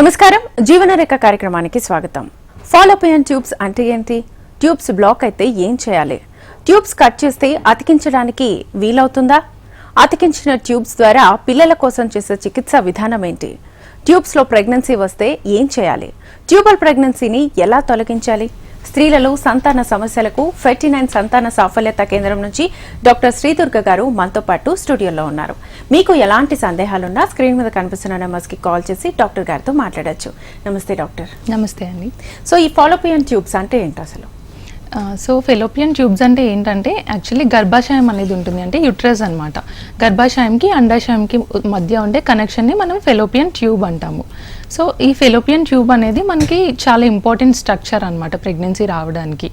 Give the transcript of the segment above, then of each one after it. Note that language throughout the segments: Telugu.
నమస్కారం. జీవనరేఖ కార్యక్రమానికి స్వాగతం. ఫాలోపియన్ ట్యూబ్స్ అంటే ఏంటి? ట్యూబ్స్ బ్లాక్ అయితే ఏం చేయాలి? ట్యూబ్స్ కట్ చేస్తే అతికించడానికి వీలవుతుందా? అతికించిన ట్యూబ్స్ ద్వారా పిల్లల కోసం చేసే చికిత్స విధానం ఏంటి? ట్యూబ్స్లో ప్రెగ్నెన్సీ వస్తే ఏం చేయాలి? ట్యూబల్ ప్రెగ్నెన్సీని ఎలా తొలగించాలి? స్త్రీలలో సంతాన సమస్యలకు ఫెర్టీ నైన్ సంతాన సాఫల్యత కేంద్రం నుంచి డాక్టర్ శ్రీదుర్గ గారు మనతో పాటు స్టూడియోలో ఉన్నారు. మీకు ఎలాంటి సందేహాలున్నా స్క్రీన్ మీద కనిపిస్తున్న నెంబర్స్కి కాల్ చేసి డాక్టర్ గారితో మాట్లాడొచ్చు. నమస్తే డాక్టర్. నమస్తే అండి. సో ఈ ఫాలోపియన్ ట్యూబ్స్ అంటే ఏంటి అసలు సో ఫెలోపియన్ ట్యూబ్స్ అంటే ఏంటంటే యాక్చువల్లీ గర్భాశయం అనేది ఉంటుంది. అంటే యుట్రస్ అనమాట గర్భాశయంకి అండాశయంకి మధ్య ఉండే కనెక్షన్ని మనం ఫెలోపియన్ ట్యూబ్ అంటాము. సో ఈ ఫెలోపియన్ ట్యూబ్ అనేది మనకి చాలా ఇంపార్టెంట్ స్ట్రక్చర్ అనమాట ప్రెగ్నెన్సీ రావడానికి.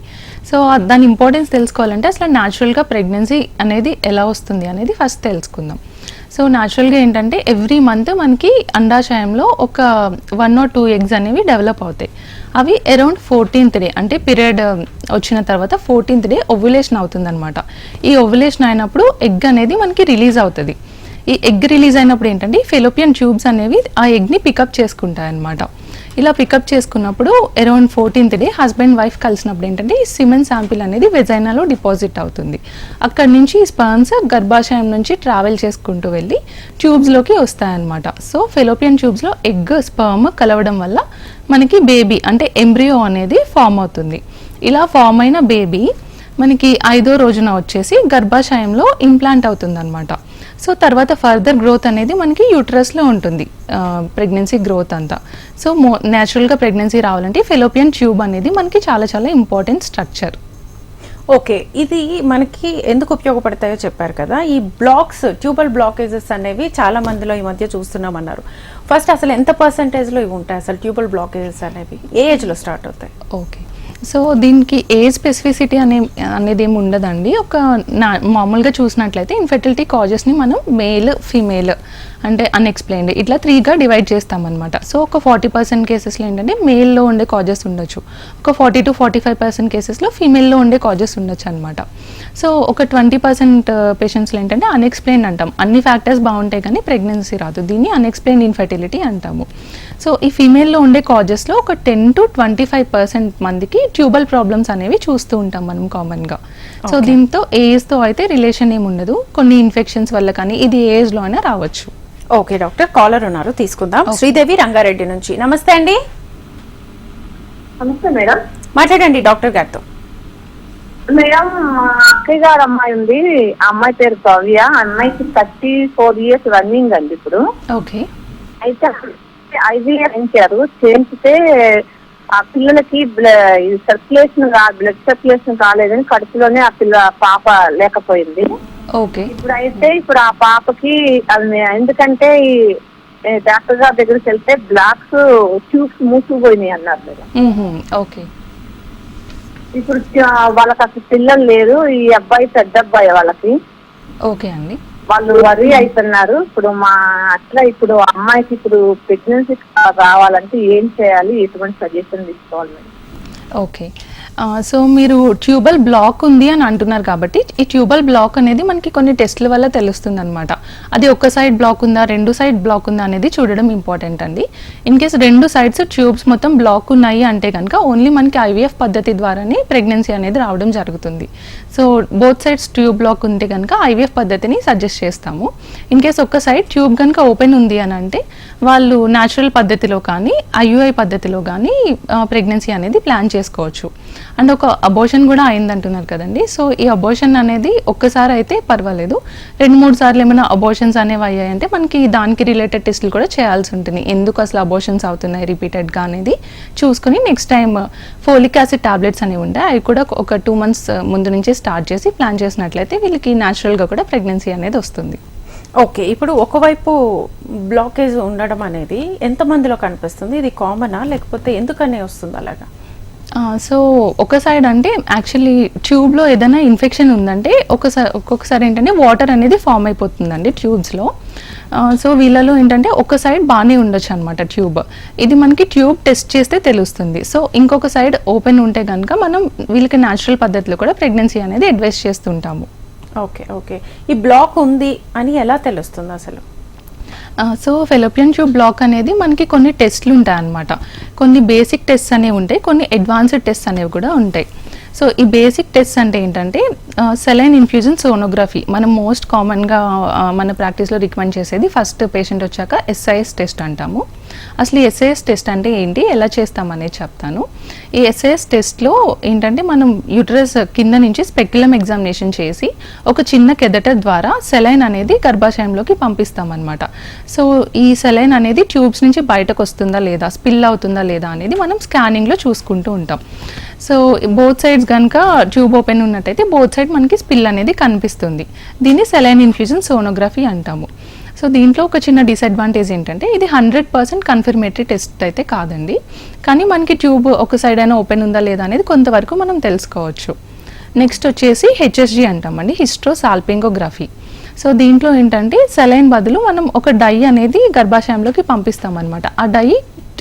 సో దాని ఇంపార్టెన్స్ తెలుసుకోవాలంటే అసలు న్యాచురల్గా ప్రెగ్నెన్సీ అనేది ఎలా వస్తుంది అనేది ఫస్ట్ తెలుసుకుందాం. సో న్యాచురల్గా ఏంటంటే ఎవ్రీ మంత్ మనకి అండాశయంలో ఒక వన్ ఆర్ టూ ఎగ్స్ అనేవి డెవలప్ అవుతాయి. అవి అరౌండ్ ఫోర్టీన్త్ డే అంటే పీరియడ్ um, వచ్చిన తర్వాత ఫోర్టీన్త్ డే ఓవ్యులేషన్ అవుతుందన్నమాట. ఈ ఒవ్యులేషన్ అయినప్పుడు ఎగ్ అనేది మనకి రిలీజ్ అవుతుంది. ఈ ఎగ్ రిలీజ్ అయినప్పుడు ఏంటంటే ఫెలోపియన్ ట్యూబ్స్ అనేవి ఆ ఎగ్ని పికప్ చేసుకుంటాయి అన్నమాట ఇలా పికప్ చేసుకున్నప్పుడు around fourteenth day husband wife కలిసినప్పుడు ఏంటంటే ఈ సిమెన్ శాంపిల్ అనేది వెజైనాలో డిపాజిట్ అవుతుంది. అక్కడి నుంచి ఈ స్పర్మ్స్ గర్భాశయం నుంచి ట్రావెల్ చేసుకుంటూ వెళ్ళి ట్యూబ్స్లోకి వస్తాయన్నమాట. సో ఫెలోపియన్ ట్యూబ్స్లో ఎగ్ స్పర్మ్ కలవడం వల్ల మనకి బేబీ అంటే ఎంబ్రియో అనేది ఫామ్ అవుతుంది. ఇలా ఫామ్ అయిన బేబీ మనకి ఐదో రోజున వచ్చేసి గర్భాశయంలో ఇంప్లాంట్ అవుతుంది అనమాట సో తర్వాత ఫర్దర్ గ్రోత్ అనేది మనకి యూట్రస్లో ఉంటుంది ప్రెగ్నెన్సీ గ్రోత్ అంతా. సో మో న్యాచురల్గా ప్రెగ్నెన్సీ రావాలంటే ఫెలోపియన్ ట్యూబ్ అనేది మనకి చాలా చాలా ఇంపార్టెంట్ స్ట్రక్చర్ ఓకే ఇది మనకి ఎందుకు ఉపయోగపడతాయో చెప్పారు కదా. ఈ బ్లాక్స్ ట్యూబల్ బ్లాకేజెస్ అనేవి చాలా మందిలో ఈ మధ్య చూస్తున్నామన్నారు. ఫస్ట్ అసలు ఎంత పర్సంటేజ్లో ఇవి ఉంటాయి అసలు ట్యూబల్ బ్లాకేజెస్ అనేవి? ఏ ఏజ్లో స్టార్ట్ అవుతాయి? ఓకే. సో దీనికి ఏ స్పెసిఫిసిటీ అనే అనేది ఏమి ఉండదండి. ఒక నా మామూలుగా చూసినట్లయితే ఇన్ఫెర్టిలిటీ కాజెస్ని మనం మేల్ ఫీమేల్ అంటే అన్ఎక్స్ప్లెయిన్డ్ ఇట్లా త్రీగా డివైడ్ చేస్తామన్నమాట. సో ఒక ఫార్టీ పర్సెంట్ కేసెస్లో ఏంటంటే మేల్లో ఉండే కాజెస్ ఉండొచ్చు. ఒక forty to forty five percent కేసెస్లో ఫీమేల్లో ఉండే కాజెస్ ఉండొచ్చు అనమాట సో ఒక ట్వంటీ పర్సెంట్ పేషెంట్స్లో ఏంటంటే అన్ఎక్స్ప్లెయిన్ అంటాం. అన్ని ఫ్యాక్టర్స్ బాగుంటాయి కానీ ప్రెగ్నెన్సీ రాదు. దీన్ని అన్ఎక్స్ప్లెయిన్ ఇన్ఫెర్టిలిటీ అంటాము. సో ఈ ఫీమేల్లో ఉండే కాజెస్లో ఒక ten to twenty five percent మందికి ట్యూబల్ ప్రాబ్లమ్స్ అనేవి చూస్తూ ఉంటాం మనం కామన్గా సో. దీంతో ఏజ్తో అయితే రిలేషన్ ఏమి ఉండదు కొన్ని ఇన్ఫెక్షన్స్ వల్ల కానీ ఇది ఏజ్లో అయినా రావచ్చు. Okay doctor. కాలర్ ఉన్నారు. తీసుకుందాం. శ్రీదేవి రంగారెడ్డి నుంచి. నమస్తే అండి. నమస్తే మేడం. మాట్లాడండి డాక్టర్ గారితో. మేడం మా అక్కయ్య గారు అమ్మాయి ఉంది. ఆ అమ్మాయి పేరు భవ్య ఆ అమ్మాయికి థర్టీ ఫోర్ ఇయర్స్ రన్నింగ్ అండి ఇప్పుడు. ఓకే. అయితే ఐవీఆర్ చేయించారు చేయించితే ఆ పిల్లలకి సర్క్యులేషన్ బ్లడ్ సర్క్యులేషన్ కాలేదని కడుపులోనే ఆ పిల్ల పాప లేకపోయింది. ఓకే. ఇప్పుడు అయితే ఇప్పుడు ఆ పాపకి ఎందుకంటే ఈ డాక్టర్ గారి దగ్గరికి వెళ్తే బ్లాక్స్ ట్యూబ్స్ మూసుకుపోయినాయి అన్నారు మేడం ఓకే. ఇప్పుడు వాళ్ళకి అసలు పిల్లలు లేరు. ఈ అబ్బాయి పెద్ద అబ్బాయి వాళ్ళకి. ఓకే అండి. వాళ్ళు వరి అవుతున్నారు ఇప్పుడు మా అట్లా ఇప్పుడు అమ్మాయికి ఇప్పుడు ప్రెగ్నెన్సీ రావాలంటే ఏం చేయాలి? ఎటువంటి సజెషన్ తీసుకోవాలి? మేడం ఓకే సో మీరు ట్యూబల్ బ్లాక్ ఉంది అని అంటున్నారు కాబట్టి ఈ ట్యూబల్ బ్లాక్ అనేది మనకి కొన్ని టెస్ట్ల వల్ల తెలుస్తుంది అనమాట అది ఒక సైడ్ బ్లాక్ ఉందా రెండు సైడ్ బ్లాక్ ఉందా అనేది చూడడం ఇంపార్టెంట్ అండి. ఇన్ కేస్ రెండు సైడ్స్ ట్యూబ్స్ మొత్తం బ్లాక్ ఉన్నాయి అంటే కనుక ఓన్లీ మనకి ఐవీఎఫ్ పద్ధతి ద్వారానే ప్రెగ్నెన్సీ అనేది రావడం జరుగుతుంది. So both sides tube block ఉంటే కనుక ఐవీఎఫ్ పద్ధతిని సజెస్ట్ చేస్తాము. ఇన్ కేస్ ఒక సైడ్ ట్యూబ్ కనుక ఓపెన్ ఉంది అని అంటే వాళ్ళు న్యాచురల్ పద్ధతిలో కానీ ఐయుఐ పద్ధతిలో కానీ ప్రెగ్నెన్సీ అనేది ప్లాన్ చేసుకోవచ్చు. అండ్ ఒక అబోషన్ కూడా అయిందంటున్నారు కదండి. సో ఈ అబోషన్ అనేది ఒక్కసారి అయితే పర్వాలేదు. రెండు మూడు సార్లు ఏమైనా అబోషన్స్ అనేవి అయ్యాయంటే మనకి దానికి రిలేటెడ్ టెస్టులు కూడా చేయాల్సి ఉంటుంది. ఎందుకు అసలు అబోషన్స్ అవుతున్నాయి రిపీటెడ్గా అనేది చూసుకుని next time folic acid tablets అనేవి ఉంటాయి అవి కూడా ఒక టూ మంత్స్ ముందు నుంచి స్టార్ట్ చేసి ప్లాన్ చేసినట్లయితే వీళ్ళకి న్యాచురల్గా కూడా ప్రెగ్నెన్సీ అనేది వస్తుంది. ఓకే ఇప్పుడు ఒకవైపు బ్లాకేజ్ ఉండడం అనేది ఎంత మందిలో కనిపిస్తుంది? ఇది కామనా లేకపోతే ఎందుకనే వస్తుంది అలాగా? సో ఒక సైడ్ అంటే యాక్చువల్లీ ట్యూబ్లో ఏదైనా ఇన్ఫెక్షన్ ఉందంటే ఒకసారి ఒక్కొక్కసారి ఏంటంటే వాటర్ అనేది ఫామ్ అయిపోతుందండి ట్యూబ్స్లో సో వీళ్ళలో ఏంటంటే ఒక సైడ్ బాగానే ఉండొచ్చు అనమాట ట్యూబ్ ఇది మనకి ట్యూబ్ టెస్ట్ చేస్తే తెలుస్తుంది. సో ఇంకొక సైడ్ ఓపెన్ ఉంటే కనుక మనం వీళ్ళకి న్యాచురల్ పద్ధతిలో కూడా ప్రెగ్నెన్సీ అనేది అడ్వైస్ చేస్తుంటాము. Okay okay. ఈ బ్లాక్ ఉంది అని ఎలా తెలుస్తుంది అసలు? సో ఫెలోపియన్ ట్యూబ్ బ్లాక్ అనేది మనకి కొన్ని టెస్ట్లు ఉంటాయి అన్నమాట కొన్ని బేసిక్ టెస్ట్ అనేవి ఉంటాయి కొన్ని అడ్వాన్స్డ్ టెస్ట్ అనేవి కూడా ఉంటాయి. సో ఈ బేసిక్ టెస్ట్ అంటే ఏంటంటే సెలైన్ ఇన్ఫ్యూజన్ సోనోగ్రఫీ మనం మోస్ట్ కామన్గా మన ప్రాక్టీస్లో రికమెండ్ చేసేది ఫస్ట్ పేషెంట్ వచ్చాక ఎస్ఐఎస్ టెస్ట్ అంటాము. అసలు ఈ ఎస్ఐఎస్ టెస్ట్ అంటే ఏంటి? ఎలా చేస్తామనేది చెప్తాను. ఈ ఎస్ఐఎస్ టెస్ట్లో ఏంటంటే మనం యూటరస్ కింద నుంచి స్పెక్యులం ఎగ్జామినేషన్ చేసి ఒక చిన్న కెదట ద్వారా సెలైన్ అనేది గర్భాశయంలోకి పంపిస్తామన్నమాట. సో ఈ సెలైన్ అనేది ట్యూబ్స్ నుంచి బయటకు వస్తుందా లేదా స్పిల్ అవుతుందా లేదా అనేది మనం స్కానింగ్లో చూసుకుంటూ ఉంటాం. సో బోత్ సైడ్స్ కనుక ట్యూబ్ ఓపెన్ ఉన్నట్టయితే బోత్ సైడ్ మనకి స్పిల్ అనేది కనిపిస్తుంది. దీన్ని సెలైన్ ఇన్ఫ్యూజన్ సోనోగ్రఫీ అంటాము. సో దీంట్లో ఒక చిన్న డిసడ్వాంటేజ్ ఏంటంటే ఇది హండ్రెడ్ పర్సెంట్ కన్ఫర్మేటరీ టెస్ట్ అయితే కాదండి. కానీ మనకి ట్యూబ్ ఒక సైడ్ అయినా ఓపెన్ ఉందా లేదా అనేది కొంతవరకు మనం తెలుసుకోవచ్చు. నెక్స్ట్ వచ్చేసి హెచ్ఎస్జి అంటామండి హిస్ట్రో సాల్పింగోగ్రఫీ సో దీంట్లో ఏంటంటే సెలైన్ బదులు మనం ఒక డై అనేది గర్భాశయంలోకి పంపిస్తామన్నమాట. ఆ డై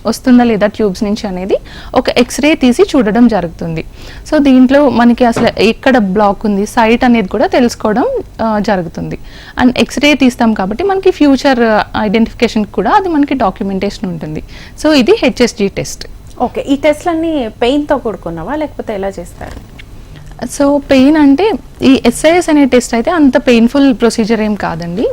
వస్తుందా లేదా ట్యూబ్స్ నుంచి అనేది ఒక ఎక్స్రే తీసి చూడడం జరుగుతుంది. సో దీంట్లో మనకి అసలు ఎక్కడ బ్లాక్ ఉంది సైట్ అనేది కూడా తెలుసుకోవడం జరుగుతుంది. అండ్ ఎక్స్రే తీస్తాం కాబట్టి మనకి ఫ్యూచర్ ఐడెంటిఫికేషన్ కూడా అది మనకి డాక్యుమెంటేషన్ ఉంటుంది. సో ఇది హెచ్ఎస్జి టెస్ట్. ఓకే. ఈ టెస్ట్లన్నీ పెయిన్తో కూడుకున్నావా? లేకపోతే ఎలా చేస్తారు? సో పెయిన్ అంటే ఈ ఎస్ఐఎస్ అనే టెస్ట్ అయితే అంత పెయిన్ఫుల్ ప్రొసీజర్ ఏం కాదండి.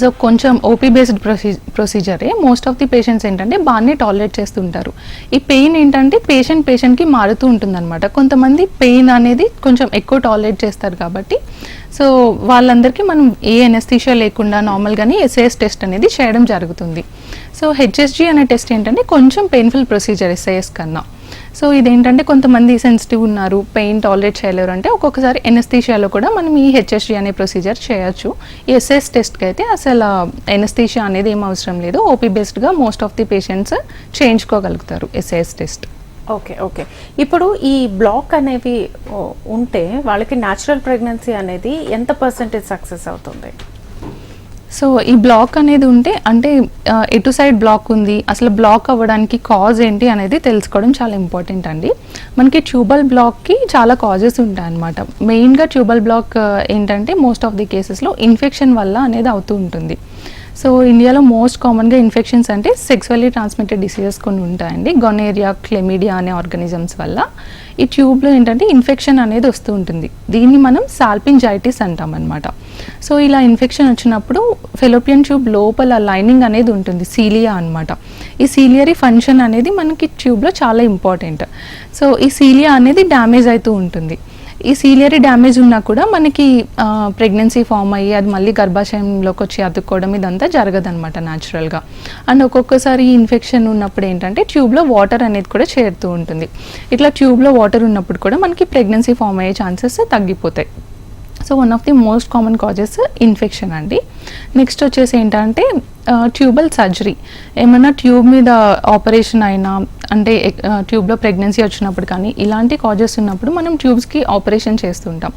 సో కొంచెం ఓపీ బేస్డ్ ప్రొసీ ప్రొసీజరే మోస్ట్ ఆఫ్ ది పేషెంట్స్ ఏంటంటే బాగానే టాలరేట్ చేస్తుంటారు. ఈ పెయిన్ ఏంటంటే పేషెంట్ పేషెంట్కి మారుతూ ఉంటుందన్నమాట. కొంతమంది పెయిన్ అనేది కొంచెం ఎక్కువ టాలరేట్ చేస్తారు కాబట్టి. సో వాళ్ళందరికీ మనం ఏ ఎనస్థీషియా లేకుండా నార్మల్గానే ఎస్ఏఎస్ టెస్ట్ అనేది చేయడం జరుగుతుంది. సో హెచ్ఎస్జి అనే టెస్ట్ ఏంటంటే కొంచెం పెయిన్ఫుల్ ప్రొసీజర్ ఎస్ఐఎస్ కన్నా. సో ఇదేంటంటే కొంతమంది సెన్సిటివ్ ఉన్నారు పెయిన్ టాలరేట్ చేయలేరు అంటే ఒక్కొక్కసారి ఎనస్థీషియాలో కూడా మనం ఈ హెచ్ఎస్జి అనే ప్రొసీజర్ చేయొచ్చు. ఎస్ఎస్ టెస్ట్కి అయితే అసలు ఎనస్థీషియా అనేది ఏం అవసరం లేదు. ఓపీ బేస్డ్గా మోస్ట్ ఆఫ్ ది పేషెంట్స్ చేయించుకోగలుగుతారు ఎస్ఎస్ టెస్ట్ ఓకే ఓకే. ఇప్పుడు ఈ బ్లాక్ అనేవి ఉంటే వాళ్ళకి న్యాచురల్ ప్రెగ్నెన్సీ అనేది ఎంత పర్సెంటేజ్ సక్సెస్ అవుతుంది? సో ఈ బ్లాక్ అనేది ఉంటే అంటే ఎటు సైడ్ బ్లాక్ ఉంది అసలు బ్లాక్ అవ్వడానికి కాజ్ ఏంటి అనేది తెలుసుకోవడం చాలా ఇంపార్టెంట్ అండి. మనకి ట్యూబల్ బ్లాక్కి చాలా కాజెస్ ఉంటాయి అనమాట మెయిన్గా ట్యూబల్ బ్లాక్ ఏంటంటే మోస్ట్ ఆఫ్ ది కేసెస్లో ఇన్ఫెక్షన్ వల్ల అనేది అవుతూ ఉంటుంది. సో ఇండియాలో మోస్ట్ కామన్గా ఇన్ఫెక్షన్స్ అంటే సెక్సువల్లీ ట్రాన్స్మిటెడ్ డిసీజెస్ కొన్ని ఉంటాయండి. గొనేరియా క్లెమిడియా అనే ఆర్గానిజమ్స్ వల్ల. ఈ ట్యూబ్లో ఏంటంటే ఇన్ఫెక్షన్ అనేది వస్తూ ఉంటుంది. దీన్ని మనం సాల్పింజైటిస్ అంటాం అనమాట సో ఇలా ఇన్ఫెక్షన్ వచ్చినప్పుడు ఫెలోపియన్ ట్యూబ్ లోపల లైనింగ్ అనేది ఉంటుంది సీలియా అన్నమాట. ఈ సీలియరీ ఫంక్షన్ అనేది మనకి ట్యూబ్లో చాలా ఇంపార్టెంట్. సో ఈ సీలియా అనేది డ్యామేజ్ అవుతూ ఉంటుంది. ఈ సీలియరీ డ్యామేజ్ ఉన్నా కూడా మనకి ప్రెగ్నెన్సీ ఫామ్ అయ్యి అది మళ్ళీ గర్భాశయంలోకి వచ్చి అతుక్కోవడం ఇదంతా జరగదన్నమాట న్యాచురల్గా అండ్ ఒక్కొక్కసారి ఈ ఇన్ఫెక్షన్ ఉన్నప్పుడు ఏంటంటే ట్యూబ్లో వాటర్ అనేది కూడా చేరుతూ ఉంటుంది. ఇట్లా ట్యూబ్లో వాటర్ ఉన్నప్పుడు కూడా మనకి ప్రెగ్నెన్సీ ఫామ్ అయ్యే ఛాన్సెస్ తగ్గిపోతాయి. So one of the most common causes infection అండి. నెక్స్ట్ వచ్చేసి ఏంటంటే ట్యూబల్ సర్జరీ. ఏమైనా ట్యూబ్ మీద ఆపరేషన్ అయినా అంటే ట్యూబ్లో ప్రెగ్నెన్సీ వచ్చినప్పుడు కానీ ఇలాంటి కాజెస్ ఉన్నప్పుడు మనం ట్యూబ్స్కి ఆపరేషన్ చేస్తుంటాం.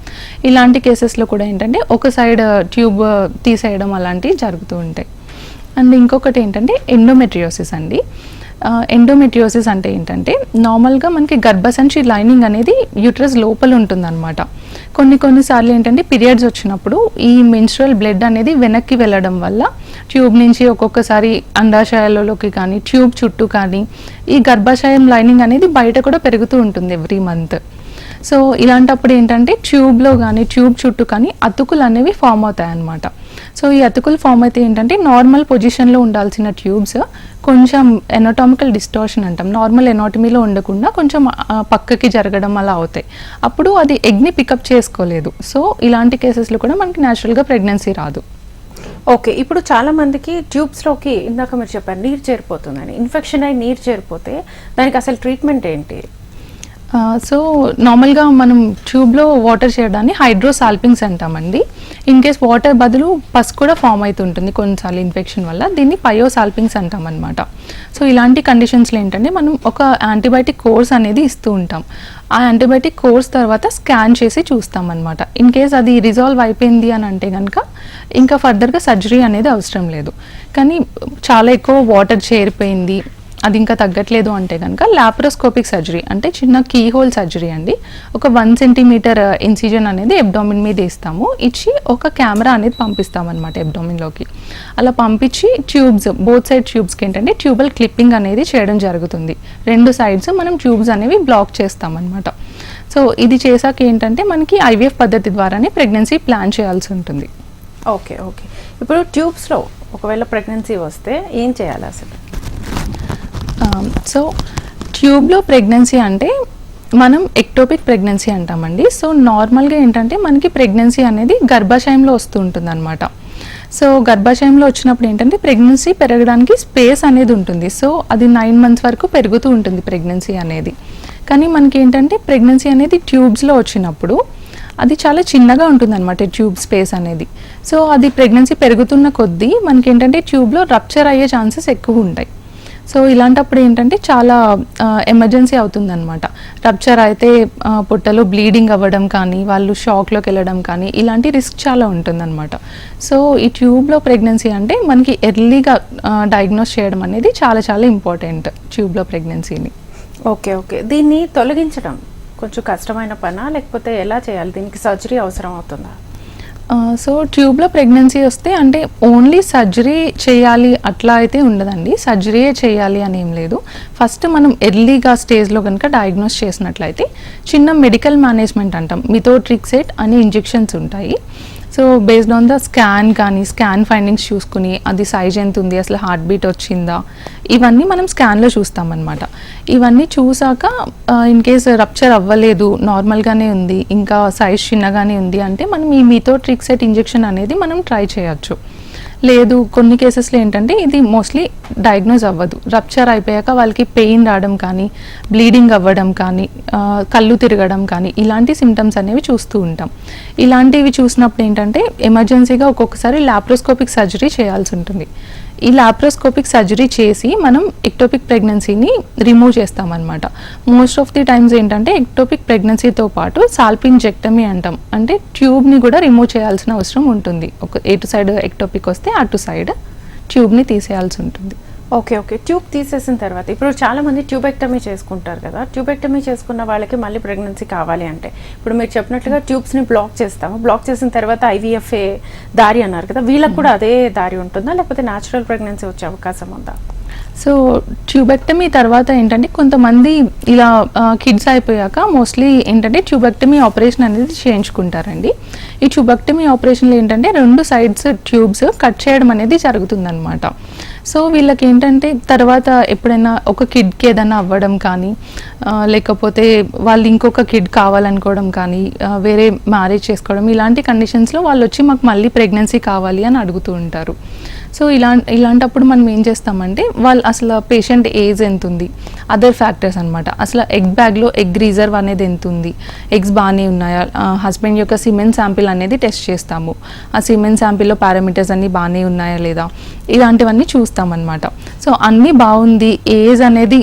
ఇలాంటి కేసెస్లో కూడా ఏంటంటే ఒక సైడ్ ట్యూబ్ తీసేయడం అలాంటివి జరుగుతూ ఉంటాయి. అండ్ ఇంకొకటి ఏంటంటే ఎండోమెట్రియోసిస్ అండి. ఎండోమెట్రియోసిస్ అంటే ఏంటంటే నార్మల్గా మనకి గర్భసంచి లైనింగ్ అనేది యూట్రస్ లోపల ఉంటుందన్నమాట. కొన్ని కొన్నిసార్లు ఏంటంటే పీరియడ్స్ వచ్చినప్పుడు ఈ మెన్స్ట్రల్ బ్లడ్ అనేది వెనక్కి వెళ్ళడం వల్ల ట్యూబ్ నుంచి ఒక్కొక్కసారి అండాశయాలలోకి కానీ ట్యూబ్ చుట్టూ కానీ ఈ గర్భాశయం లైనింగ్ అనేది బయట కూడా పెరుగుతూ ఉంటుంది ఎవ్రీ మంత్ సో ఇలాంటప్పుడు ఏంటంటే ట్యూబ్లో కానీ ట్యూబ్ చుట్టూ కానీ అతుకులు అనేవి ఫామ్ అవుతాయి అన్నమాట సో ఈ అతుకులు ఫామ్ అయితే ఏంటంటే నార్మల్ పొజిషన్లో ఉండాల్సిన ట్యూబ్స్ కొంచెం ఎనటామికల్ డిస్టార్షన్ అంటాం. నార్మల్ ఎనాటమీలో ఉండకుండా కొంచెం పక్కకి జరగడం అలా అవుతాయి. అప్పుడు అది ఎగ్ని పికప్ చేసుకోలేదు. సో ఇలాంటి కేసెస్లో కూడా మనకి న్యాచురల్గా ప్రెగ్నెన్సీ రాదు. ఓకే. ఇప్పుడు చాలా మందికి ట్యూబ్స్లోకి ఇందాక మీరు చెప్పారు నీరు చేరిపోతుందని. ఇన్ఫెక్షన్ అయి నీరు చేరిపోతే దానికి అసలు ట్రీట్మెంట్ ఏంటి? సో నార్మల్గా మనం ట్యూబ్లో వాటర్ చేయడాన్ని హైడ్రోసాల్పింగ్స్ అంటామండి ఇన్ కేస్ వాటర్ బదులు పస్ కూడా ఫామ్ అవుతుంటుంది కొన్నిసార్లు ఇన్ఫెక్షన్ వల్ల. దీన్ని పయోసాల్పింగ్స్ అంటామన్నమాట సో ఇలాంటి కండిషన్స్లో ఏంటంటే మనం ఒక యాంటీబయాటిక్ కోర్స్ అనేది ఇస్తూ ఉంటాం. ఆ యాంటీబయాటిక్ కోర్స్ తర్వాత స్కాన్ చేసి చూస్తాం అనమాట ఇన్ కేస్ అది రిజాల్వ్ అయిపోయింది అని అంటే కనుక ఇంకా ఫర్దర్గా సర్జరీ అనేది అవసరం లేదు. కానీ చాలా ఎక్కువ వాటర్ చేరిపోయింది. అది ఇంకా తగ్గట్లేదు అంటే కనుక లాప్రోస్కోపిక్ సర్జరీ అంటే చిన్న కీ హోల్ సర్జరీ అండి. ఒక వన్ సెంటీమీటర్ ఇన్సిజన్ అనేది ఎబ్డామిన్ మీద ఇస్తాము ఇచ్చి ఒక కెమెరా అనేది పంపిస్తామన్నమాట ఎబ్డోమిన్లోకి ఎబ్డామిన్లోకి అలా పంపించి ట్యూబ్స్ బోత్ సైడ్ ట్యూబ్స్కి ఏంటంటే ట్యూబల్ క్లిప్పింగ్ అనేది చేయడం జరుగుతుంది. రెండు సైడ్స్ మనం ట్యూబ్స్ అనేవి బ్లాక్ చేస్తామన్నమాట. సో ఇది చేశాక ఏంటంటే మనకి ఐవీఎఫ్ పద్ధతి ద్వారానే ప్రెగ్నెన్సీ ప్లాన్ చేయాల్సి ఉంటుంది. ఓకే ఓకే ఇప్పుడు ట్యూబ్స్లో ఒకవేళ ప్రెగ్నెన్సీ వస్తే ఏం చేయాలి అసలు? సో ట్యూబ్లో ప్రెగ్నెన్సీ అంటే మనం ఎక్టోపిక్ ప్రెగ్నెన్సీ అంటామండి. సో నార్మల్గా ఏంటంటే మనకి ప్రెగ్నెన్సీ అనేది గర్భాశయంలో వస్తూ ఉంటుంది అనమాట సో గర్భాశయంలో వచ్చినప్పుడు ఏంటంటే ప్రెగ్నెన్సీ పెరగడానికి స్పేస్ అనేది ఉంటుంది. సో అది నైన్ మంత్స్ వరకు పెరుగుతూ ఉంటుంది ప్రెగ్నెన్సీ అనేది. కానీ మనకి ఏంటంటే ప్రెగ్నెన్సీ అనేది ట్యూబ్స్లో వచ్చినప్పుడు అది చాలా చిన్నగా ఉంటుంది అనమాట ట్యూబ్ స్పేస్ అనేది. సో అది ప్రెగ్నెన్సీ పెరుగుతున్న కొద్దీ మనకి ఏంటంటే ట్యూబ్లో రప్చర్ అయ్యే ఛాన్సెస్ ఎక్కువ ఉంటాయి. సో ఇలాంటప్పుడు ఏంటంటే చాలా ఎమర్జెన్సీ అవుతుందన్నమాట. రప్చర్ అయితే పుట్టలో పొట్టలో బ్లీడింగ్ అవ్వడం కానీ వాళ్ళు షాక్లోకి వెళ్ళడం కానీ ఇలాంటి రిస్క్ చాలా ఉంటుందన్నమాట. సో ఈ ట్యూబ్లో ప్రెగ్నెన్సీ అంటే మనకి ఎర్లీగా డయాగ్నోస్ చేయడం అనేది చాలా చాలా ఇంపార్టెంట్ ట్యూబ్లో ప్రెగ్నెన్సీని ఓకే ఓకే. దీన్ని తొలగించడం కొంచెం కష్టమైన పనా? లేకపోతే ఎలా చేయాలి? దీనికి సర్జరీ అవసరం అవుతుందా? సో ట్యూబ్లో ప్రెగ్నెన్సీ వస్తే అంటే ఓన్లీ సర్జరీ చేయాలి అట్లా అయితే ఉండదండి. సర్జరీయే చేయాలి అని ఏం లేదు. ఫస్ట్ మనం ఎర్లీగా స్టేజ్లో కనుక డయాగ్నోస్ చేసినట్లయితే చిన్న మెడికల్ మేనేజ్మెంట్ అంటాం. మిథోట్రిక్సెట్ అనే ఇంజెక్షన్స్ ఉంటాయి. So based on the scan కానీ స్కాన్ ఫైండింగ్స్ చూసుకుని అది సైజ్ ఎంత ఉంది అసలు హార్ట్ బీట్ వచ్చిందా? ఇవన్నీ మనం స్కాన్లో చూస్తామన్నమాట. ఇవన్నీ చూసాక ఇన్ కేస్ రప్చర్ అవ్వలేదు నార్మల్గానే ఉంది ఇంకా సైజ్ చిన్నగానే ఉంది అంటే మనం ఈ మీతో ట్రిక్సెట్ ఇంజెక్షన్ అనేది మనం ట్రై చేయొచ్చు. లేదు కొన్ని కేసెస్లో ఏంటంటే ఇది మోస్ట్లీ డయాగ్నోజ్ అవ్వదు. రప్చర్ అయిపోయాక వాళ్ళకి పెయిన్ రావడం కానీ బ్లీడింగ్ అవ్వడం కానీ కళ్ళు తిరగడం కానీ ఇలాంటి సిమ్టమ్స్ అనేవి చూస్తూ ఉంటాం. ఇలాంటివి చూసినప్పుడు ఏంటంటే ఎమర్జెన్సీగా ఒక్కొక్కసారి లాప్రోస్కోపిక్ సర్జరీ చేయాల్సి ఉంటుంది. ఈ లాప్రోస్కోపిక్ సర్జరీ చేసి మనం ఎక్టోపిక్ ప్రెగ్నెన్సీని రిమూవ్ చేస్తామన్నమాట. మోస్ట్ ఆఫ్ ది టైమ్స్ ఏంటంటే ఎక్టోపిక్ ప్రెగ్నెన్సీతో పాటు సాల్పింజెక్టమీ అంటాం. అంటే ట్యూబ్ని కూడా రిమూవ్ చేయాల్సిన అవసరం ఉంటుంది. ఒక ఎటు సైడ్ ఎక్టోపిక్ వస్తే అటు సైడ్ ట్యూబ్ని తీసేయాల్సి ఉంటుంది. Okay okay. ట్యూబ్ తీసేసిన తర్వాత ఇప్పుడు చాలా మంది ట్యూబెక్టమీ చేసుకుంటారు కదా ట్యూబెక్టమీ చేసుకున్న వాళ్ళకి మళ్ళీ ప్రెగ్నెన్సీ కావాలి అంటే. ఇప్పుడు మీరు చెప్పినట్లుగా ట్యూబ్స్ని బ్లాక్ చేస్తాము. బ్లాక్ చేసిన తర్వాత ఐవీఎఫ్ఏ దారి అన్నారు కదా వీళ్ళకి కూడా అదే దారి ఉంటుందా? లేకపోతే న్యాచురల్ ప్రెగ్నెన్సీ వచ్చే అవకాశం ఉందా? సో ట్యూబెక్టమీ తర్వాత ఏంటంటే కొంతమంది ఇలా కిడ్స్ అయిపోయాక మోస్ట్లీ ఏంటంటే ట్యూబెక్టమీ ఆపరేషన్ అనేది చేయించుకుంటారండి. ఈ ట్యూబెక్టమీ ఆపరేషన్లో ఏంటంటే రెండు సైడ్స్ ట్యూబ్స్ కట్ చేయడం అనేది జరుగుతుందనమాట సో వీళ్ళకి ఏంటంటే తర్వాత ఎప్పుడైనా ఒక కిడ్కి ఏదైనా అవ్వడం కానీ లేకపోతే వాళ్ళు ఇంకొక కిడ్ కావాలనుకోవడం కానీ వేరే మ్యారేజ్ చేసుకోవడం ఇలాంటి కండిషన్స్లో వాళ్ళు వచ్చి మాకు మళ్ళీ ప్రెగ్నెన్సీ కావాలి అని అడుగుతూ ఉంటారు. సో ఇలా ఇలాంటప్పుడు మనం ఏం చేస్తామంటే వాళ్ళు అసలు పేషెంట్ ఏజ్ ఎంత ఉంది అదర్ ఫ్యాక్టర్స్ అనమాట అసలు ఎగ్ బ్యాగ్లో ఎగ్ రిజర్వ్ అనేది ఎంత ఉంది ఎగ్స్ బాగానే ఉన్నాయా? హస్బెండ్ యొక్క సిమెన్ శాంపిల్ అనేది టెస్ట్ చేస్తాము. ఆ సిమెన్ శాంపిల్లో పారామీటర్స్ అన్నీ బాగానే ఉన్నాయా లేదా? ఇలాంటివన్నీ చూస్తామన్నమాట. సో అన్నీ బాగుంది ఏజ్ అనేది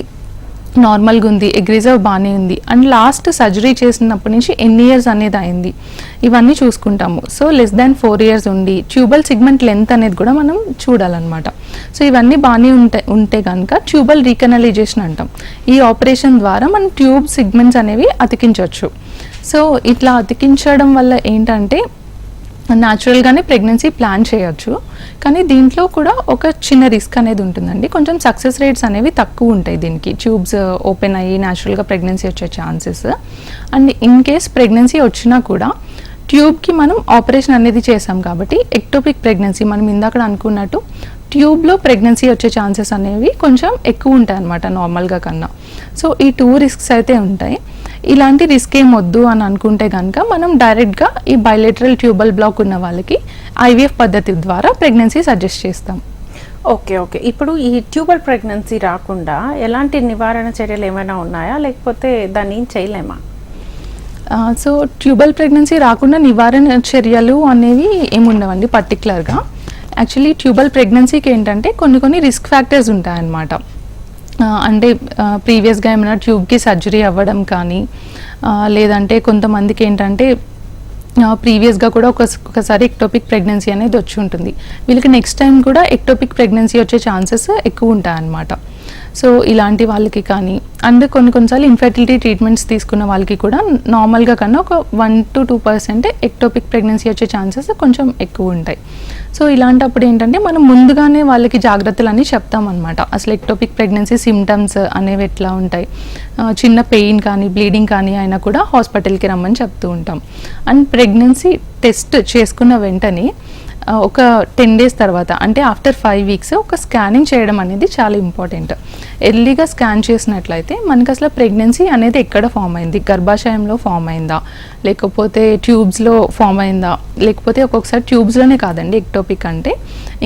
నార్మల్గా ఉంది ఎగ్రిజర్వ్ బాగానే ఉంది. అండ్ లాస్ట్ సర్జరీ చేసినప్పటి నుంచి ఎన్ని ఇయర్స్ అనేది అయింది. ఇవన్నీ చూసుకుంటాము. So less than four years ఉండి ట్యూబల్ సిగ్మెంట్ లెంత్ అనేది కూడా మనం చూడాలన్నమాట. సో ఇవన్నీ బాగానే ఉంటే ఉంటే కనుక ట్యూబల్ రీకనలైజేషన్ అంటాం. ఈ ఆపరేషన్ ద్వారా మనం ట్యూబ్ సిగ్మెంట్స్ అనేవి అతికించవచ్చు. సో ఇట్లా అతికించడం వల్ల ఏంటంటే న్యాచురల్గానే ప్రెగ్నెన్సీ ప్లాన్ చేయొచ్చు. కానీ దీంట్లో కూడా ఒక చిన్న రిస్క్ అనేది ఉంటుందండి. కొంచెం సక్సెస్ రేట్స్ అనేవి తక్కువ ఉంటాయి దీనికి. ట్యూబ్స్ ఓపెన్ uh, అయ్యి న్యాచురల్గా ప్రెగ్నెన్సీ వచ్చే chances and in case pregnancy వచ్చినా కూడా ట్యూబ్కి మనం ఆపరేషన్ అనేది చేసాం కాబట్టి ఎక్టోపిక్ ప్రెగ్నెన్సీ మనం ఇందాక అనుకున్నట్టు ట్యూబ్లో ప్రెగ్నెన్సీ వచ్చే ఛాన్సెస్ అనేవి కొంచెం ఎక్కువ ఉంటాయి అన్నమాట నార్మల్గా కన్నా. సో ఈ టూ రిస్క్స్ అయితే ఉంటాయి. ఇలాంటి రిస్క్ ఏం వద్దు అని అనుకుంటే కనుక మనం డైరెక్ట్గా ఈ బయలేటరల్ ట్యూబల్ బ్లాక్ ఉన్న వాళ్ళకి ఐవీఎఫ్ పద్ధతి ద్వారా ప్రెగ్నెన్సీ సజెస్ట్ చేస్తాం. Okay okay. ఇప్పుడు ఈ ట్యూబల్ ప్రెగ్నెన్సీ రాకుండా ఎలాంటి నివారణ చర్యలు ఏమైనా ఉన్నాయా? లేకపోతే దాన్ని ఏం చేయలేమా? సో ట్యూబల్ ప్రెగ్నెన్సీ రాకుండా నివారణ చర్యలు అనేవి ఏముండవండి పర్టికులర్గా యాక్చువల్లీ ట్యూబల్ ప్రెగ్నెన్సీకి ఏంటంటే కొన్ని కొన్ని రిస్క్ ఫ్యాక్టర్స్ ఉంటాయన్నమాట. అంటే ప్రీవియస్గా ఏమైనా ట్యూబ్కి సర్జరీ అవ్వడం కానీ లేదంటే కొంతమందికి ఏంటంటే ప్రీవియస్గా కూడా ఒక ఒకసారి ఎక్టోపిక్ ప్రెగ్నెన్సీ అనేది వచ్చి ఉంటుంది. వీళ్ళకి నెక్స్ట్ టైం కూడా ఎక్టోపిక్ ప్రెగ్నెన్సీ వచ్చే ఛాన్సెస్ ఎక్కువ ఉంటాయన్నమాట. సో ఇలాంటి వాళ్ళకి కానీ అండ్ కొన్ని కొన్నిసార్లు ఇన్ఫర్టిలిటీ ట్రీట్మెంట్స్ తీసుకున్న వాళ్ళకి కూడా నార్మల్గా కన్నా ఒక one to two percent ectopic pregnancy వచ్చే ఛాన్సెస్ కొంచెం ఎక్కువ ఉంటాయి. సో ఇలాంటప్పుడు ఏంటంటే మనం ముందుగానే వాళ్ళకి జాగ్రత్తలు అన్నీ చెప్తామన్నమాట. అసలు ఎక్టోపిక్ ప్రెగ్నెన్సీ సిమ్టమ్స్ అనేవి ఎట్లా ఉంటాయి? చిన్న పెయిన్ కానీ బ్లీడింగ్ కానీ అయినా కూడా హాస్పిటల్కి రమ్మని చెప్తూ ఉంటాం. అండ్ ప్రెగ్నెన్సీ టెస్ట్ చేసుకున్న వెంటనే ఒక టెన్ డేస్ తర్వాత అంటే ఆఫ్టర్ ఫైవ్ వీక్స్ ఒక స్కానింగ్ చేయడం అనేది చాలా ఇంపార్టెంట్ ఎర్లీగా స్కాన్ చేసినట్లయితే మనకి అసలు ప్రెగ్నెన్సీ అనేది ఎక్కడ ఫామ్ అయింది? గర్భాశయంలో ఫామ్ అయిందా? లేకపోతే ట్యూబ్స్లో ఫామ్ అయిందా? లేకపోతే ఒక్కొక్కసారి ట్యూబ్స్లోనే కాదండి ఎక్టోపిక్ అంటే.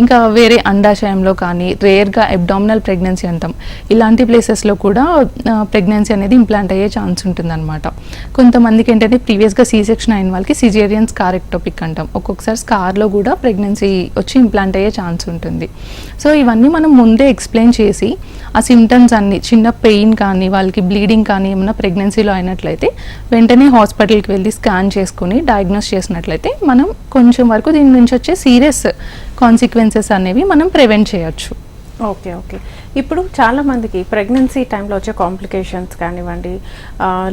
ఇంకా వేరే అండాశయంలో కానీ రేర్గా అబ్డామినల్ ప్రెగ్నెన్సీ అంటాం. ఇలాంటి ప్లేసెస్లో కూడా ప్రెగ్నెన్సీ అనేది ఇంప్లాంట్ అయ్యే ఛాన్స్ ఉంటుందన్నమాట. కొంతమందికి ఏంటంటే ప్రీవియస్గా సీ సెక్షన్ అయిన వాళ్ళకి సిజేరియన్ స్కార్ ఎక్టోపిక్ అంటాం. ఒక్కొక్కసారి స్కార్లో కూడా ప్రెగ్నెన్సీ వచ్చి ఇంప్లాంట్ అయ్యే ఛాన్స్ ఉంటుంది. సో ఇవన్నీ మనం ముందే ఎక్స్ప్లెయిన్ చేసి ఆ సిమ్టమ్స్ అన్ని చిన్న పెయిన్ కానీ వాళ్ళకి బ్లీడింగ్ కానీ ఏమైనా ప్రెగ్నెన్సీలో అయినట్లయితే వెంటనే హాస్పిటల్కి వెళ్ళి స్కాన్ చేసుకుని డయాగ్నోస్ చేసినట్లయితే మనం కొంచెం వరకు దీని నుంచి వచ్చే సీరియస్ కాన్సిక్వెన్సెస్ అనేవి మనం ప్రివెంట్ చేయొచ్చు. Okay okay. ఇప్పుడు చాలా మందికి ప్రెగ్నెన్సీ టైంలో వచ్చే కాంప్లికేషన్స్ కానివ్వండి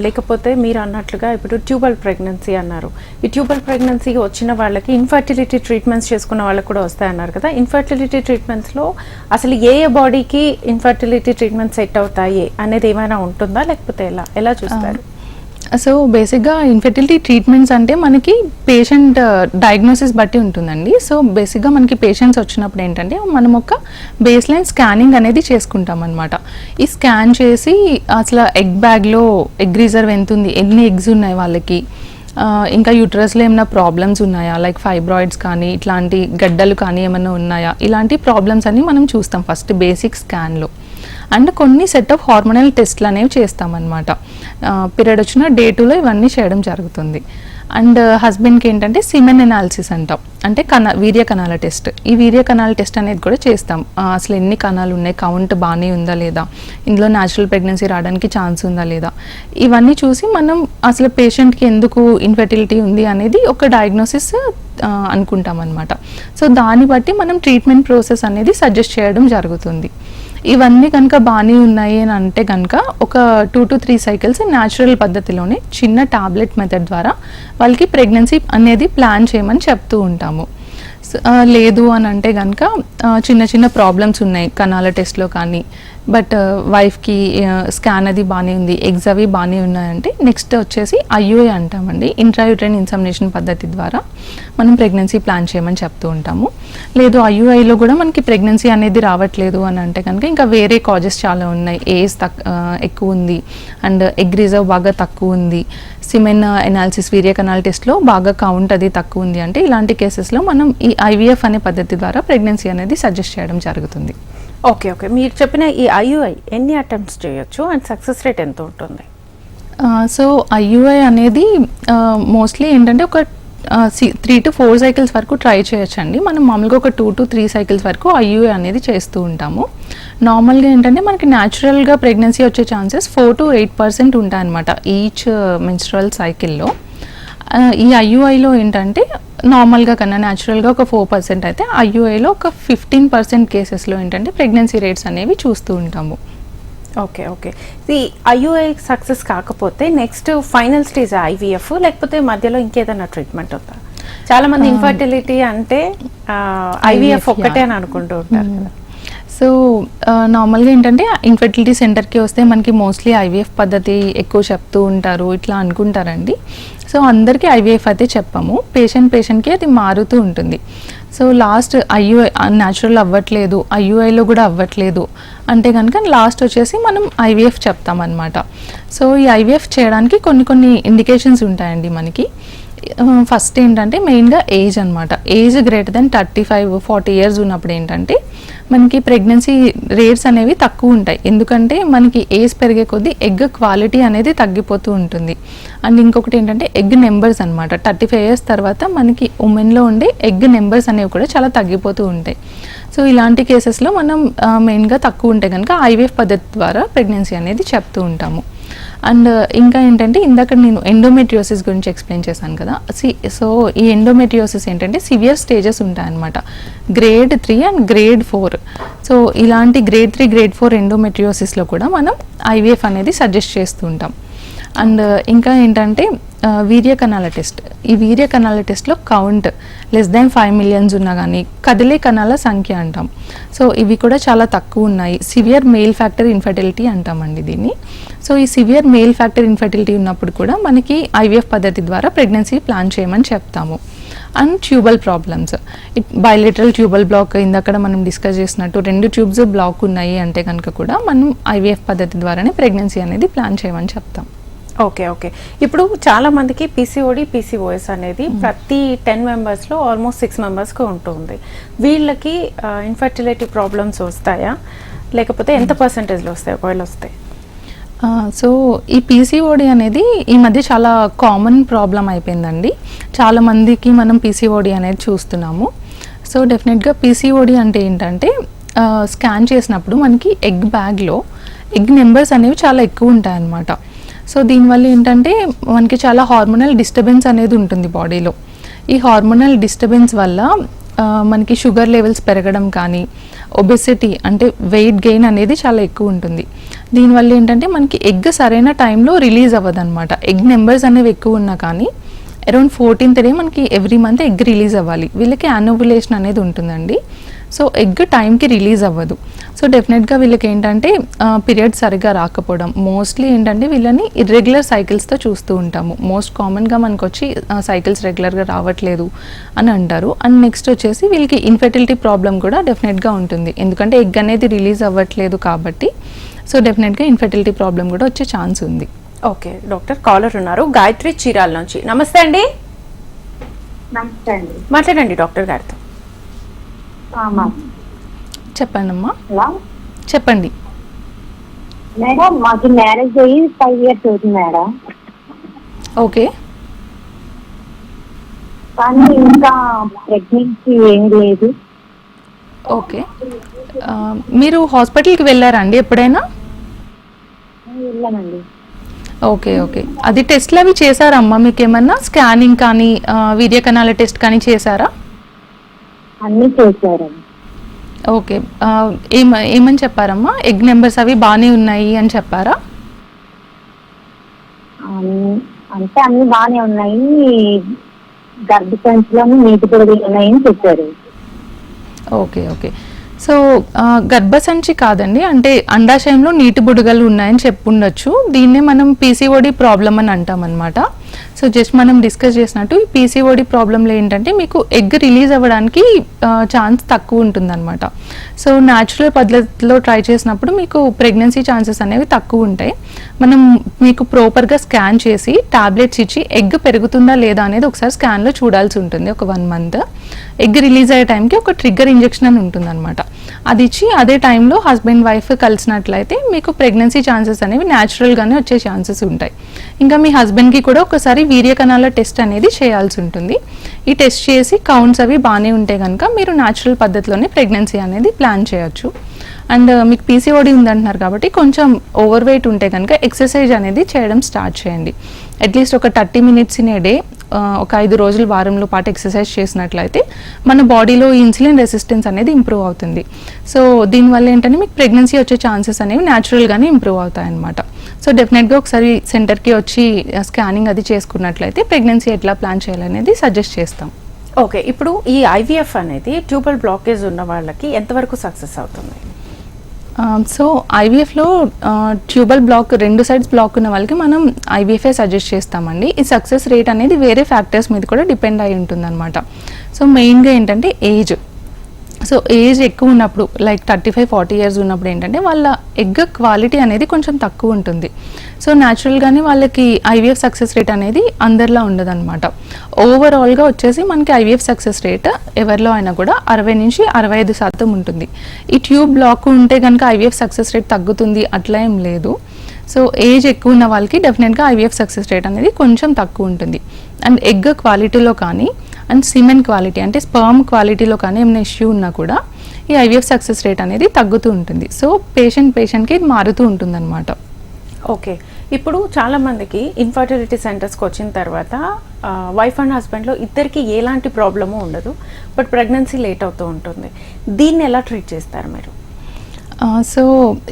లేకపోతే మీరు అన్నట్లుగా ఇప్పుడు ట్యూబల్ ప్రెగ్నెన్సీ అన్నారు. ఈ ట్యూబల్ ప్రెగ్నెన్సీ వచ్చిన వాళ్ళకి ఇన్ఫర్టిలిటీ ట్రీట్మెంట్స్ చేసుకున్న వాళ్ళకి కూడా వస్తాయన్నారు కదా. ఇన్ఫర్టిలిటీ ట్రీట్మెంట్స్లో అసలు ఏ ఏ బాడీకి ఇన్ఫర్టిలిటీ ట్రీట్మెంట్ సెట్ అవుతాయి అనేది ఏమైనా ఉంటుందా? లేకపోతే ఎలా? ఎలా చూస్తారు? సో బేసిక్గా ఇన్ఫెర్టిలిటీ ట్రీట్మెంట్స్ అంటే మనకి పేషెంట్ డయాగ్నోసిస్ uh, బట్టి ఉంటుందండి. సో బేసిక్గా మనకి పేషెంట్స్ వచ్చినప్పుడు ఏంటంటే మనం ఒక బేస్ లైన్ స్కానింగ్ అనేది చేసుకుంటాం అనమాట ఈ స్కాన్ చేసి అసలు ఎగ్ బ్యాగ్లో ఎగ్ రిజర్వ్ ఎంత ఉంది? ఎన్ని ఎగ్స్ ఉన్నాయి వాళ్ళకి? Uh, ఇంకా యూట్రస్లో ఏమైనా ప్రాబ్లమ్స్ ఉన్నాయా? లైక్ ఫైబ్రాయిడ్స్ కానీ ఇట్లాంటి గడ్డలు కానీ ఏమైనా ఉన్నాయా? ఇలాంటి ప్రాబ్లమ్స్ అన్ని మనం చూస్తాం ఫస్ట్ బేసిక్ స్కాన్లో అండ్ కొన్ని సెట్ ఆఫ్ హార్మోనల్ టెస్ట్లు అనేవి చేస్తామన్నమాట. పీరియడ్ వచ్చిన డే టూలో ఇవన్నీ చేయడం జరుగుతుంది. అండ్ హస్బెండ్కి ఏంటంటే సిమెన్ ఎనాలిసిస్ అంటాం. అంటే కణ వీర్య కణాల టెస్ట్ ఈ వీర్య కణాల టెస్ట్ అనేది కూడా చేస్తాం. అసలు ఎన్ని కణాలు ఉన్నాయి? కౌంట్ బాగానే ఉందా లేదా? ఇందులో న్యాచురల్ ప్రెగ్నెన్సీ రావడానికి ఛాన్స్ ఉందా లేదా? ఇవన్నీ చూసి మనం అసలు పేషెంట్కి ఎందుకు ఇన్ఫెర్టిలిటీ ఉంది అనేది ఒక డయాగ్నోసిస్ అనుకుంటాం అనమాట సో దాన్ని బట్టి మనం ట్రీట్మెంట్ ప్రాసెస్ అనేది సజెస్ట్ చేయడం జరుగుతుంది. ఇవన్నీ కనుక బాగానే ఉన్నాయి అని అంటే కనుక ఒక two to three cycles natural పద్ధతిలోనే చిన్న టాబ్లెట్ మెథడ్ ద్వారా వాళ్ళకి ప్రెగ్నెన్సీ అనేది ప్లాన్ చేయమని చెప్తూ ఉంటాము. లేదు అని అంటే కనుక చిన్న చిన్న ప్రాబ్లమ్స్ ఉన్నాయి. కణాల టెస్ట్లో కానీ బట్ uh, వైఫ్కి స్కాన్ uh, అది బాగానే ఉంది ఎగ్స్ అవి బాగానే ఉన్నాయంటే నెక్స్ట్ వచ్చేసి ఐయుఏ అంటామండి ఇంట్రాయూట్రైన్ ఇన్సమినేషన్ పద్ధతి ద్వారా మనం ప్రెగ్నెన్సీ ప్లాన్ చేయమని చెప్తూ ఉంటాము. లేదు ఐయుఐలో కూడా మనకి ప్రెగ్నెన్సీ అనేది రావట్లేదు అని అంటే కనుక ఇంకా వేరే కాజెస్ చాలా ఉన్నాయి. ఏజ్ తక్ uh, ఎక్కువ ఉంది అండ్ ఎగ్ రిజర్వ్ బాగా తక్కువ ఉంది. సిమెన్ ఎనాలిసిస్ వీర్య కనాల్ టెస్ట్లో బాగా కౌంట్ అది తక్కువ ఉంది అంటే ఇలాంటి కేసెస్లో మనం ఈ ఐవీఎఫ్ అనే పద్ధతి ద్వారా ప్రెగ్నెన్సీ అనేది సజెస్ట్ చేయడం జరుగుతుంది. ఓకే ఓకే మీరు చెప్పిన ఈ ఐయుఐ ఎన్ని అటెంప్ట్స్ చేయొచ్చు? అండ్ సక్సెస్ రేట్ ఎంత ఉంటుంది? సో ఐయుఐ అనేది మోస్ట్లీ ఏంటంటే ఒక త్రీ టు ఫోర్ సైకిల్స్ వరకు ట్రై చేయొచ్చండి. మనం మామూలుగా ఒక టూ టు త్రీ సైకిల్స్ వరకు ఐయుఐ అనేది చేస్తూ ఉంటాము. నార్మల్గా ఏంటంటే మనకి న్యాచురల్గా ప్రెగ్నెన్సీ వచ్చే chances four to eight percent ఉంటాయన్నమాట ఈచ్ మెన్స్ట్రల్ సైకిల్లో ఈ ఐయుఐలో ఏంటంటే నార్మల్గా కన్నా న్యాచురల్గా ఒక ఫోర్ పర్సెంట్ అయితే ఐయుఐలో ఒక ఫిఫ్టీన్ పర్సెంట్ కేసెస్లో ఏంటంటే ప్రెగ్నెన్సీ రేట్స్ అనేవి చూస్తూ ఉంటాము. Okay okay. ఇది ఐయుఐ సక్సెస్ కాకపోతే నెక్స్ట్ ఫైనల్ స్టేజ్ ఐవీఎఫ్ లేకపోతే మధ్యలో ఇంకేదైనా ట్రీట్మెంట్ ఉందా? చాలా మంది ఇన్ఫర్టిలిటీ అంటే ఐవీఎఫ్ ఒక్కటే. అని అనుకుంటూ ఉంటారు కదా. సో నార్మల్గా ఏంటంటే ఇన్ఫర్టిలిటీ సెంటర్కి వస్తే మనకి మోస్ట్లీ ఐవీఎఫ్ పద్ధతి ఎక్కువ చెప్తూ ఉంటారు ఇట్లా అనుకుంటారండి. సో అందరికీ ఐవీఎఫ్ అయితే చెప్పాము. పేషెంట్ పేషెంట్కి అది మారుతూ ఉంటుంది. సో లాస్ట్ ఐయుఐ న్యాచురల్ అవ్వట్లేదు ఐయుఐలో కూడా అవ్వట్లేదు అంటే కనుక లాస్ట్ వచ్చేసి మనం ఐవీఎఫ్ చెప్తామన్నమాట. సో ఈ ఐవీఎఫ్ చేయడానికి కొన్ని కొన్ని ఇండికేషన్స్ ఉంటాయండి మనకి. ఫస్ట్ ఏంటంటే మెయిన్గా ఏజ్ అనమాట age greater than thirty five forty years ఉన్నప్పుడు ఏంటంటే మనకి ప్రెగ్నెన్సీ రేట్స్ అనేవి తక్కువ ఉంటాయి. ఎందుకంటే మనకి ఏజ్ పెరిగే కొద్దీ ఎగ్ క్వాలిటీ అనేది తగ్గిపోతూ ఉంటుంది. అండ్ ఇంకొకటి ఏంటంటే ఎగ్ నెంబర్స్ అనమాట థర్టీ ఫైవ్ ఇయర్స్ తర్వాత మనకి ఉమెన్లో ఉండే ఎగ్ నెంబర్స్ అనేవి కూడా చాలా తగ్గిపోతూ ఉంటాయి. సో ఇలాంటి కేసెస్లో మనం మెయిన్గా తక్కువ ఉంటే కనుక ఐవీఎఫ్ పద్ధతి ద్వారా ప్రెగ్నెన్సీ అనేది చెప్తూ ఉంటాము. అండ్ ఇంకా ఏంటంటే ఇందాక నేను ఎండోమెట్రియోసిస్ గురించి ఎక్స్ప్లెయిన్ చేశాను కదా సి సో ఈ ఎండోమెట్రియోసిస్ ఏంటంటే సివియర్ స్టేజెస్ ఉంటాయన్నమాట. Grade three and grade four. So ఇలాంటి గ్రేడ్ త్రీ గ్రేడ్ ఫోర్ ఎండోమెట్రియోసిస్లో కూడా మనం ఐవీఎఫ్ అనేది సజెస్ట్ చేస్తూ ఉంటాం. అండ్ ఇంకా ఏంటంటే వీర్య కణాల టెస్ట్. ఈ వీర్య కణాల టెస్ట్లో count less than five millions ఉన్నా కానీ కదిలే కణాల సంఖ్య అంటాం. సో ఇవి కూడా చాలా తక్కువ ఉన్నాయి. సివియర్ మెయిల్ ఫ్యాక్టర్ ఇన్ఫర్టిలిటీ అంటామండి దీన్ని. సో ఈ సివియర్ మెయిల్ ఫ్యాక్టర్ ఇన్ఫర్టిలిటీ ఉన్నప్పుడు కూడా మనకి ఐవీఎఫ్ పద్ధతి ద్వారా ప్రెగ్నెన్సీ ప్లాన్ చేయమని చెప్తాము. And tubal problems. Bilateral tubal block ఇందక్కడ మనం డిస్కస్ చేసినట్టు రెండు ట్యూబ్స్ బ్లాక్ ఉన్నాయి అంటే కనుక కూడా మనం ఐవీఎఫ్ పద్ధతి ద్వారానే ప్రెగ్నెన్సీ అనేది ప్లాన్ చేయమని చెప్తాం. Okay okay. ఇప్పుడు చాలా మందికి పీసీఓడి పీసీఓఎస్ అనేది ప్రతి టెన్ మెంబర్స్లో ఆల్మోస్ట్ సిక్స్ మెంబర్స్కి ఉంటుంది. వీళ్ళకి ఇన్ఫర్టిలిటీ ప్రాబ్లమ్స్ వస్తాయా? లేకపోతే ఎంత పర్సంటేజ్లో వస్తాయి? ఒకవేళ వస్తాయి సో ఈ పీసీఓడి అనేది ఈ మధ్య చాలా కామన్ ప్రాబ్లం అయిపోయిందండి. చాలా మందికి మనం పీసీఓడి అనేది చూస్తున్నాము. సో డెఫినెట్గా పీసీఓడి అంటే ఏంటంటే స్కాన్ చేసినప్పుడు మనకి ఎగ్ బ్యాగ్లో ఎగ్ నెంబర్స్ అనేవి చాలా ఎక్కువ ఉంటాయన్నమాట. సో దీనివల్ల ఏంటంటే మనకి చాలా హార్మోనల్ డిస్టర్బెన్స్ అనేది ఉంటుంది బాడీలో ఈ హార్మోనల్ డిస్టర్బెన్స్ వల్ల మనకి షుగర్ లెవెల్స్ పెరగడం కానీ ఒబెసిటీ అంటే వెయిట్ గెయిన్ అనేది చాలా ఎక్కువ ఉంటుంది. దీనివల్ల ఏంటంటే మనకి ఎగ్ సరైన టైంలో రిలీజ్ అవ్వదు అనమాట ఎగ్ నెంబర్స్ అనేవి ఎక్కువ ఉన్నా కానీ అరౌండ్ ఫోర్టీన్త్ డే మనకి ఎవ్రీ మంత్ ఎగ్ రిలీజ్ అవ్వాలి. వీళ్ళకి యానోవులేషన్ అనేది ఉంటుందండి. సో ఎగ్ టైంకి రిలీజ్ అవ్వదు. సో డెఫినెట్గా వీళ్ళకి ఏంటంటే పీరియడ్ సరిగ్గా రాకపోవడం. మోస్ట్లీ ఏంటంటే వీళ్ళని ఇర్రెగ్యులర్ సైకిల్స్తో చూస్తూ ఉంటాము. మోస్ట్ కామన్గా మనకు వచ్చి సైకిల్స్ రెగ్యులర్గా రావట్లేదు అని అంటారు. అండ్ నెక్స్ట్ వచ్చేసి వీళ్ళకి ఇన్ఫెర్టిలిటీ ప్రాబ్లం కూడా డెఫినెట్గా ఉంటుంది. ఎందుకంటే ఎగ్ అనేది రిలీజ్ అవ్వట్లేదు కాబట్టి. సో డెఫినెట్గా ఇన్ఫెర్టిలిటీ ప్రాబ్లం కూడా వచ్చే ఛాన్స్ ఉంది. ఓకే డాక్టర్ కాలర్ ఉన్నారు. గాయత్రి చీరాల నుంచి. నమస్తే అండి. నమస్తే అండి. మాట్లాడండి డాక్టర్ గారితో. చెప్పండి అమ్మా హలో చెప్పండి. మేడం మాకు మ్యారేజ్ అయ్యి ఫైవ్ ఇయర్స్ అవుతుంది మేడం ఓకే. కానీ ఇంకా ప్రెగ్నెన్సీ ఏం లేదు. ఓకే. మీరు హాస్పిటల్కి వెళ్ళారా అండి ఎప్పుడైనా? వెళ్ళానండి ఓకే ఓకే. అది టెస్ట్లు అవి చేశారమ్మా? మీకు ఏమన్నా స్కానింగ్ కానీ వీర్య కణాల టెస్ట్ కానీ చేశారా? అన్ని చేశారండి ఓకే. ఏమ ఏమని చెప్పారమ్మా? ఎగ్ నెంబర్స్ అవి బాగానే ఉన్నాయి అని చెప్పారా? అంటే అన్ని బాగానే ఉన్నాయి. గర్భసంచిలోని నీటి పొడుగులు ఉన్నాయని చెప్పారు. Okay okay. సో గర్భసంచి కాదండి. అంటే అండాశయంలో నీటి బుడగలు ఉన్నాయని చెప్పుండొచ్చు. దీన్నే మనం పీసీఓడి ప్రాబ్లం అని అంటాం అనమాట సో జస్ట్ మనం డిస్కస్ చేసినట్టు ఈ పీసీఓడి ప్రాబ్లంలో ఏంటంటే మీకు ఎగ్ రిలీజ్ అవ్వడానికి ఛాన్స్ తక్కువ ఉంటుందన్నమాట. సో న్యాచురల్ పద్ధతిలో ట్రై చేసినప్పుడు మీకు ప్రెగ్నెన్సీ ఛాన్సెస్ అనేవి తక్కువ ఉంటాయి. మనం మీకు ప్రాపర్గా స్కాన్ చేసి టాబ్లెట్స్ ఇచ్చి ఎగ్ పెరుగుతుందా లేదా అనేది ఒకసారి స్కాన్లో చూడాల్సి ఉంటుంది ఒక వన్ మంత్ ఎగ్ రిలీజ్ అయ్యే టైంకి ఒక ట్రిగ్గర్ ఇంజెక్షన్ అని ఉంటుంది అనమాట అది ఇచ్చి అదే టైంలో హస్బెండ్ వైఫ్ కలిసినట్లయితే మీకు ప్రెగ్నెన్సీ ఛాన్సెస్ అనేవి న్యాచురల్గానే వచ్చే ఛాన్సెస్ ఉంటాయి. ఇంకా మీ హస్బెండ్కి కూడా ఒకసారి వీర్యకణాల టెస్ట్ అనేది చేయాల్సి ఉంటుంది. ఈ టెస్ట్ చేసి కౌంట్స్ అవి బాగానే ఉంటే కనుక మీరు న్యాచురల్ పద్ధతిలోనే ప్రెగ్నెన్సీ అనేది ప్లాన్ చేయొచ్చు. అండ్ uh, మీకు పీసీఓడి ఉందంటున్నారు కాబట్టి కొంచెం ఓవర్ వెయిట్ ఉంటే కనుక ఎక్సర్సైజ్ అనేది చేయడం స్టార్ట్ చేయండి. అట్లీస్ట్ ఒక thirty minutes in a day ఒక ఐదు రోజులు వారంలో పాటు ఎక్సర్సైజ్ చేసినట్లయితే మన బాడీలో ఇన్సులిన్ రెసిస్టెన్స్ అనేది ఇంప్రూవ్ అవుతుంది. సో దీనివల్ల ఏంటంటే మీకు ప్రెగ్నెన్సీ వచ్చే ఛాన్సెస్ అనేవి న్యాచురల్గానే ఇంప్రూవ్ అవుతాయి అనమాట సో డెఫినెట్గా ఒకసారి సెంటర్కి వచ్చి స్కానింగ్ అది చేసుకున్నట్లయితే ప్రెగ్నెన్సీ ఎట్లా ప్లాన్ చేయాలనేది సజెస్ట్ చేస్తాం. ఓకే ఇప్పుడు ఈ ఐవీఎఫ్ అనేది ట్యూబల్ బ్లాకేజ్ ఉన్న వాళ్ళకి ఎంతవరకు సక్సెస్ అవుతుంది? సో ఐవీఎఫ్లో ట్యూబల్ బ్లాక్ రెండు సైడ్స్ బ్లాక్ ఉన్న వాళ్ళకి మనం ఐవీఎఫ్ఏ సజెస్ట్ చేస్తామండి. ఈ సక్సెస్ రేట్ అనేది వేరే ఫ్యాక్టర్స్ మీద కూడా డిపెండ్ అయి ఉంటుందన్నమాట. సో మెయిన్గా ఏంటంటే ఏజ్ సో ఏజ్ ఎక్కువ ఉన్నప్పుడు like thirty five forty years ఉన్నప్పుడు ఏంటంటే వాళ్ళ ఎగ్ క్వాలిటీ అనేది కొంచెం తక్కువ ఉంటుంది. సో న్యాచురల్గానే వాళ్ళకి ఐవీఎఫ్ సక్సెస్ రేట్ అనేది అందరిలో ఉండదన్నమాట. ఓవరాల్గా వచ్చేసి మనకి ఐవీఎఫ్ సక్సెస్ రేట్ ఎవరిలో అయినా కూడా అరవై నుంచి అరవై ఐదు శాతం ఉంటుంది. ఈ ట్యూబ్ బ్లాక్ ఉంటే కనుక ఐవీఎఫ్ సక్సెస్ రేట్ తగ్గుతుంది అట్లా ఏం లేదు. సో ఏజ్ ఎక్కువ ఉన్న వాళ్ళకి డెఫినెట్గా ఐవీఎఫ్ సక్సెస్ రేట్ అనేది కొంచెం తక్కువ ఉంటుంది. అండ్ ఎగ్ క్వాలిటీలో కానీ అండ్ సిమెన్ క్వాలిటీ అంటే స్పర్మ్ క్వాలిటీలో కానీ ఏమైనా ఇష్యూ ఉన్నా కూడా ఈ ఐవీఎఫ్ సక్సెస్ రేట్ అనేది తగ్గుతూ ఉంటుంది. సో పేషెంట్ పేషెంట్కి ఇది మారుతూ ఉంటుందన్నమాట. ఓకే. ఇప్పుడు చాలామందికి ఇన్ఫర్టిలిటీ సెంటర్స్కి వచ్చిన తర్వాత వైఫ్ అండ్ హస్బెండ్లో ఇద్దరికి ఎలాంటి ప్రాబ్లము ఉండదు బట్ ప్రెగ్నెన్సీ లేట్ అవుతూ ఉంటుంది. దీన్ని ఎలా ట్రీట్ చేస్తారు మీరు? సో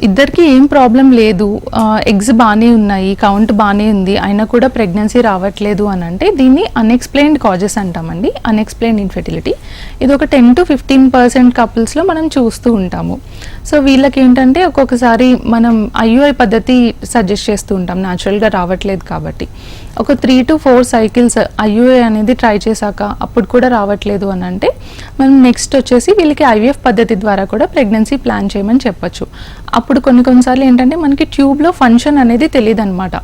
ఇద్దరికి ఏం ప్రాబ్లం లేదు. ఎగ్స్ బాగానే ఉన్నాయి కౌంట్ బాగానే ఉంది అయినా కూడా ప్రెగ్నెన్సీ రావట్లేదు అని అంటే దీన్ని అన్ఎక్స్ప్లెయిన్డ్ కాజెస్ అంటామండి అన్ఎక్స్ప్లెయిన్డ్ ఇన్ఫెర్టిలిటీ ఇది ఒక టెన్ టు ఫిఫ్టీన్ పర్సెంట్ కపుల్స్లో మనం చూస్తూ ఉంటాము. సో వీళ్ళకి ఏంటంటే ఒక్కొక్కసారి మనం ఐయుఐ పద్ధతి సజెస్ట్ చేస్తూ ఉంటాం. న్యాచురల్గా రావట్లేదు కాబట్టి. ఒక three to four cycles IUI అనేది ట్రై చేశాక అప్పుడు కూడా రావట్లేదు అని అంటే మనం నెక్స్ట్ వచ్చేసి వీళ్ళకి ఐవీఎఫ్ పద్ధతి ద్వారా కూడా ప్రెగ్నెన్సీ ప్లాన్ చేయమని చెప్పొచ్చు. అప్పుడు కొన్ని కొన్నిసార్లు ఏంటంటే మనకి ట్యూబ్లో ఫంక్షన్ అనేది తెలియదు అనమాట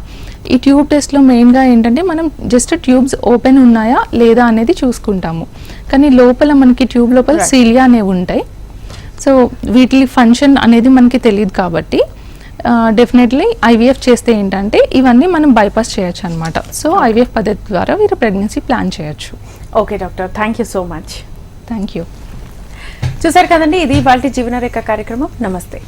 ఈ ట్యూబ్ టెస్ట్లో మెయిన్గా ఏంటంటే మనం జస్ట్ ట్యూబ్స్ ఓపెన్ ఉన్నాయా లేదా అనేది చూసుకుంటాము. కానీ లోపల మనకి ట్యూబ్ లోపల. సీలియా అనేవి ఉంటాయి. సో వీటి ఫంక్షన్ అనేది మనకి తెలియదు కాబట్టి డెఫినెట్లీ ఐవీఎఫ్ చేస్తే ఏంటంటే ఇవన్నీ మనం బైపాస్ చేయొచ్చు అనమాట సో ఐవీఎఫ్ పద్ధతి ద్వారా వీరు ప్రెగ్నెన్సీ ప్లాన్ చేయొచ్చు. Okay doctor thank you so much thank you చూసారు కదండి ఇది వాళ్ళ జీవనరేఖ కార్యక్రమం. నమస్తే.